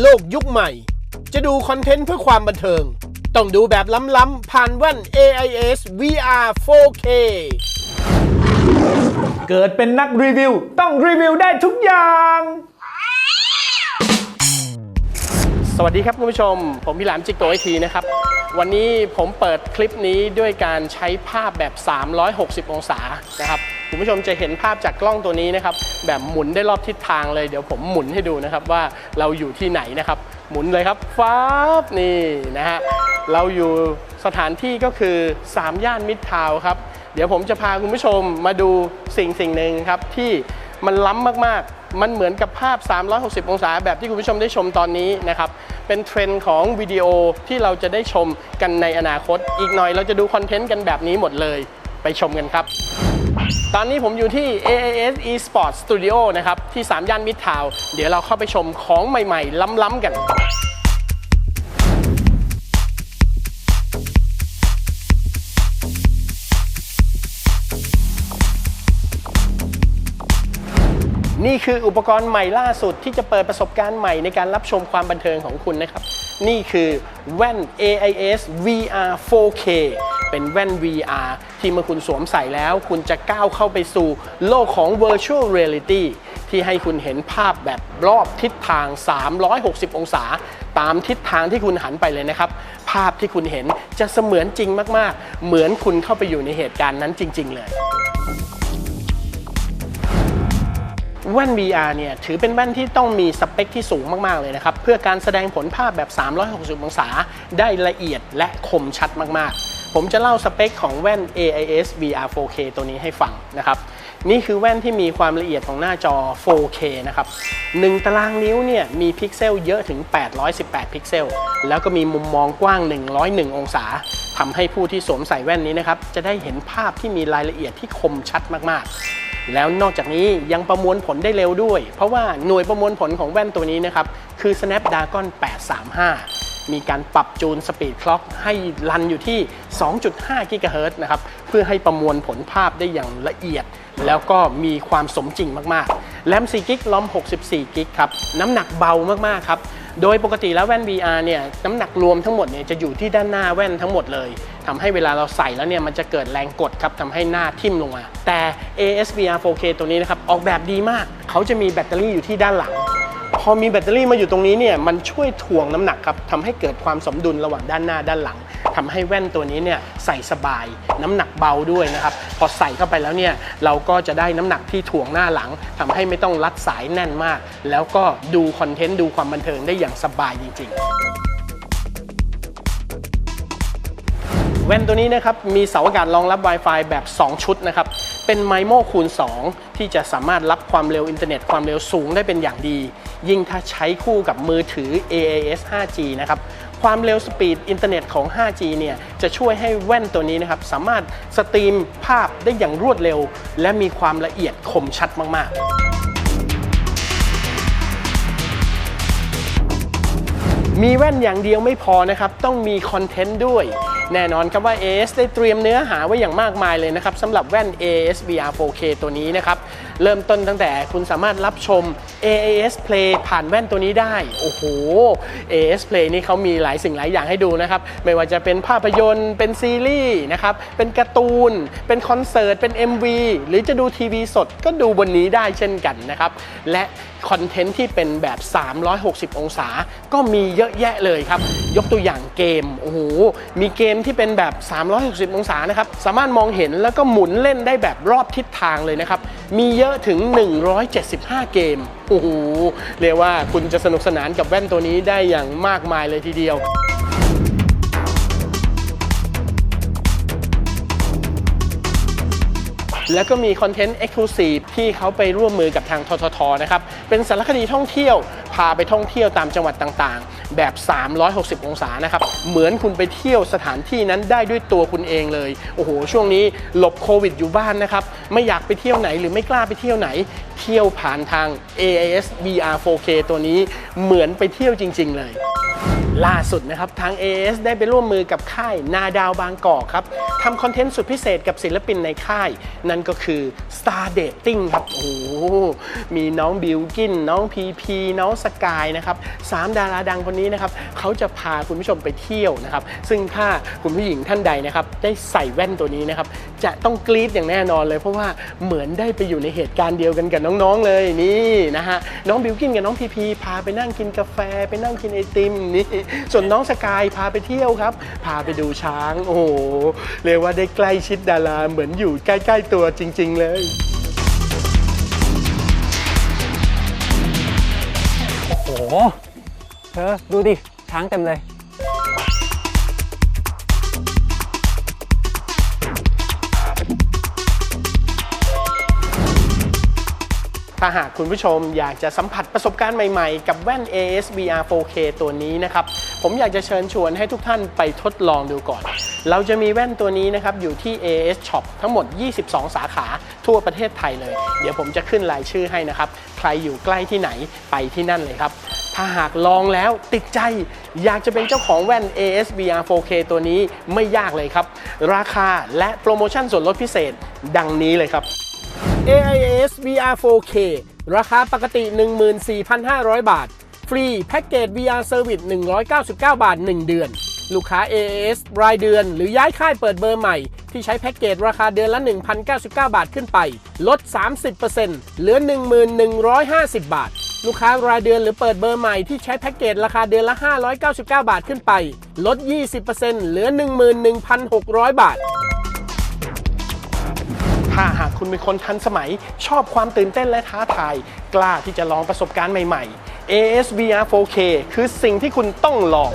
โลกยุคใหม่ จะดูคอนเทนต์เพื่อความบันเทิง ต้องดูแบบล้ำๆผ่านแว่น AIS VR 4K เกิดเป็นนักรีวิว ต้องรีวิวได้ทุกอย่าง สวัสดีครับคุณผู้ชม ผมพี่หลามจิกโกไอทีนะครับ วันนี้ผมเปิดคลิปนี้ด้วยการใช้ภาพแบบ 360 องศานะครับ คุณผู้ชมจะเห็นภาพจากกล้องตัวนี้นะครับ แบบหมุนได้รอบทิศทางเลยเดี๋ยวผมหมุนให้ดูนะครับว่าเราอยู่ที่ไหนนะครับ หมุนเลยครับฟ้าบนี่นะฮะเราอยู่สถานที่ก็คือ3ย่านมิตรทาวครับ เดี๋ยวผมจะพาคุณผู้ชมมาดูสิ่งสิ่งหนึ่งครับที่มันล้ำมากๆ มันเหมือนกับภาพ 360 องศาแบบที่คุณผู้ชมได้ชมตอนนี้นะครับ เป็นเทรนด์ของวิดีโอที่เราจะได้ชมกันในอนาคต อีกหน่อยเราจะดูคอนเทนต์กันแบบนี้หมดเลย ไปชมกันครับ ตอนนี้ผมอยู่ที่ AAS Esports Studio นะครับ ที่3ย่านมิตรทาวเดี๋ยวเราเข้าไปชมของใหม่ๆ ล้ำๆกันนี่คืออุปกรณ์ใหม่ล่าสุดที่จะเปิดประสบการณ์ใหม่ในการรับชมความบันเทิงของคุณนะครับนี่คือแว่น AIS VR 4K เป็นแว่น VR ที่เมื่อคุณสวมใส่แล้ว คุณจะก้าวเข้าไปสู่โลกของ Virtual Reality ที่ให้คุณเห็นภาพแบบรอบทิศทาง 360 องศา ตามทิศทางที่คุณหันไปเลยนะครับ ภาพที่คุณเห็นจะเสมือนจริงมาก ๆ เหมือนคุณเข้าไปอยู่ในเหตุการณ์นั้นจริง ๆ เลย แว่น VR เนี่ยถือเป็นแว่นที่ต้องมีสเปคที่สูงมาก ๆ เลยนะครับ เพื่อการแสดงผลภาพแบบ 360 องศา ได้ละเอียดและคมชัดมาก ๆ ผมจะเล่าสเปคของแว่น AIS VR 4K ตัวนี้ให้ฟังนะครับ นี่คือแว่นที่มีความละเอียดของหน้าจอ 4K นะครับ 1 ตารางนิ้วเนี่ยมีพิกเซลเยอะถึง 818 พิกเซล แล้วก็มีมุมมองกว้าง 101 องศาทำให้ผู้ที่สวมใส่แว่นนี้นะครับจะได้เห็นภาพที่มีรายละเอียดที่คมชัดมาก ๆ แล้วนอกจากนี้ยังประมวลผลได้เร็วด้วย เพราะว่าหน่วยประมวลผลของแว่นตัวนี้นะครับ คือ Snapdragon 835 มีการปรับจูนสปีดคล็อกให้รันอยู่ที่ 2.5 กิกะเฮิรตซ์นะครับ เพื่อให้ประมวลผลภาพได้อย่างละเอียด แล้วก็มีความสมจริงมากๆ แรม 4 กิกลอม 64 กิกครับ น้ำหนักเบามากๆ ครับ โดยปกติแล้วแว่น VR เนี่ยน้ำหนักรวมทั้งหมดเนี่ยจะอยู่ที่ด้านหน้าแว่นทั้งหมดเลยทำให้เวลาเราใส่แล้วเนี่ยมันจะเกิดแรงกดครับทำให้หน้าทิ่มลงมา แต่ AS VR 4K ตัวนี้นะครับออกแบบดีมาก เขาจะมีแบตเตอรี่อยู่ที่ด้านหลังพอมีแบตเตอรี่มาอยู่ตรงนี้เนี่ยมันช่วยถ่วงน้ำหนักครับทำให้เกิดความสมดุลระหว่างด้านหน้าด้านหลัง ทำให้แว่นตัวนี้เนี่ยใส่สบายน้ำหนักเบาด้วยนะครับพอใส่เข้าไปแล้วเนี่ยเราก็จะได้น้ำหนักที่ถ่วงหน้าหลังทำให้ไม่ต้องรัดสายแน่นมาก แล้วก็ดูคอนเทนต์ดูความบันเทิงได้อย่างสบายจริง ๆแว่นตัวนี้นะครับมีเสาอากาศรองรับ Wi-Fi แบบ 2 ชุดนะครับ เป็น MIMO คูณ 2 ที่จะสามารถรับความเร็วอินเทอร์เน็ตความเร็วสูงได้เป็นอย่างดี ยิ่งถ้าใช้คู่กับมือถือ AAS 5G นะครับ ความเร็วสปีดอินเทอร์เน็ตของ 5G เนี่ยจะช่วยให้แว่นตัวนี้นะครับ สามารถสตรีมภาพได้อย่างรวดเร็ว และมีความละเอียดคมชัดมาก ๆมีแว่นอย่างเดียวไม่พอนะครับ ต้องมีคอนเทนต์ด้วย แน่นอนครับว่า AS ได้เตรียมเนื้อหาไว้อย่างมากมายเลยนะครับสำหรับแว่น AS VR 4K ตัวนี้นะครับเริ่มต้นตั้งแต่คุณสามารถรับชม AAS Play ผ่านแว่นตัวนี้ได้ โอ้โห AAS Play นี่เขามีหลายสิ่งหลายอย่างให้ดูนะครับ ไม่ว่าจะเป็นภาพยนตร์ เป็นซีรีส์นะครับ เป็นการ์ตูน เป็นคอนเสิร์ต เป็น MV หรือจะดูทีวีสดก็ดูบนนี้ได้เช่นกันนะครับ และคอนเทนต์ที่เป็นแบบ 360 องศา ก็มีเยอะแยะเลยครับ ยกตัวอย่างเกม โอ้โห มีเกมที่เป็นแบบ 360 องศานะครับ สามารถมองเห็นแล้วก็หมุนเล่นได้แบบรอบทิศทางเลยนะครับ มีเยอะถึง 175 เกม โอ้โห เรียกว่าคุณจะสนุกสนานกับแว่นตัวนี้ได้อย่างมากมายเลยทีเดียว แล้วก็มีคอนเทนต์ Exclusive ที่เขาไปร่วมมือกับทางทททนะครับ เป็นสารคดีท่องเที่ยว พาไปท่องเที่ยวตามจังหวัดต่างๆ แบบ 360 องศานะครับ เหมือนคุณไปเที่ยวสถานที่นั้นได้ด้วยตัวคุณเองเลย โอ้โห ช่วงนี้หลบโควิดอยู่บ้านนะครับ ไม่อยากไปเที่ยวไหนหรือไม่กล้าไปเที่ยวไหน เที่ยวผ่านทาง AIS VR 4K ตัวนี้เหมือนไปเที่ยวจริง ๆ เลย ล่าสุดนะครับทาง AS ได้ไปร่วมมือกับค่ายนาดาวบางกอกครับทำคอนเทนต์สุดพิเศษกับศิลปินในค่าย นั่นก็คือ Star Dating ครับโอ้มีน้องบิวกิน น้องพีพีน้องสกายนะครับสามดาราดังคนนี้นะครับเขาจะพาคุณผู้ชมไปเที่ยวนะครับ ซึ่งถ้าคุณผู้หญิงท่านใดนะครับได้ใส่แว่นตัวนี้นะครับจะต้องกรี๊ดอย่างแน่นอนเลย เพราะว่าเหมือนได้ไปอยู่ในเหตุการณ์เดียวกันกับน้องๆเลยนี่นะฮะน้องบิวกินกับน้องพีพีพาไปนั่งกินกาแฟไปนั่งกินไอติมนี่ส่วนน้องสกายพาไปเที่ยวครับ พาไปดูช้าง โอ้โหเรียกว่าได้ใกล้ชิดดาราเหมือนอยู่ใกล้ ๆ ตัวจริง ๆ เลยโอ้โหเธอดูดิช้างเต็มเลย ถ้าหากคุณผู้ชมอยากจะสัมผัสประสบการณ์ใหม่ๆ กับแว่น AS VR 4K ตัวนี้นะครับ ผมอยากจะเชิญชวนให้ทุกท่านไปทดลองดูก่อน เราจะมีแว่นตัวนี้นะครับ อยู่ที่ AS Shop ทั้งหมด 22 สาขาทั่วประเทศไทยเลย เดี๋ยวผมจะขึ้นรายชื่อให้นะครับ ใครอยู่ใกล้ที่ไหนไปที่นั่นเลยครับ ถ้าหากลองแล้วติดใจอยากจะเป็นเจ้าของแว่น AS VR 4K ตัวนี้ไม่ยากเลยครับ ราคาและโปรโมชั่นส่วนลดพิเศษดังนี้เลยครับ AIS VR 4K ราคาปกติ 14,500 บาท ฟรีแพ็กเกจ VR Service 199 บาท 1 เดือน ลูกค้า AIS รายเดือน หรือย้ายค่ายเปิดเบอร์ใหม่ ที่ใช้แพ็กเกจราคาเดือนละ 1,099 บาทขึ้นไป ลด 30%เหลือ 11,150 บาท ลูกค้ารายเดือนหรือเปิดเบอร์ใหม่ที่ใช้แพ็กเกจราคาเดือนละ 599 บาทขึ้นไป ลด 20%เหลือ 11,600 บาทถ้าหาก คุณเป็นคนทันสมัย ชอบความตื่นเต้นและท้าทาย กล้าที่จะลองประสบการณ์ใหม่ ๆ AS VR 4K คือสิ่งที่คุณต้องลอง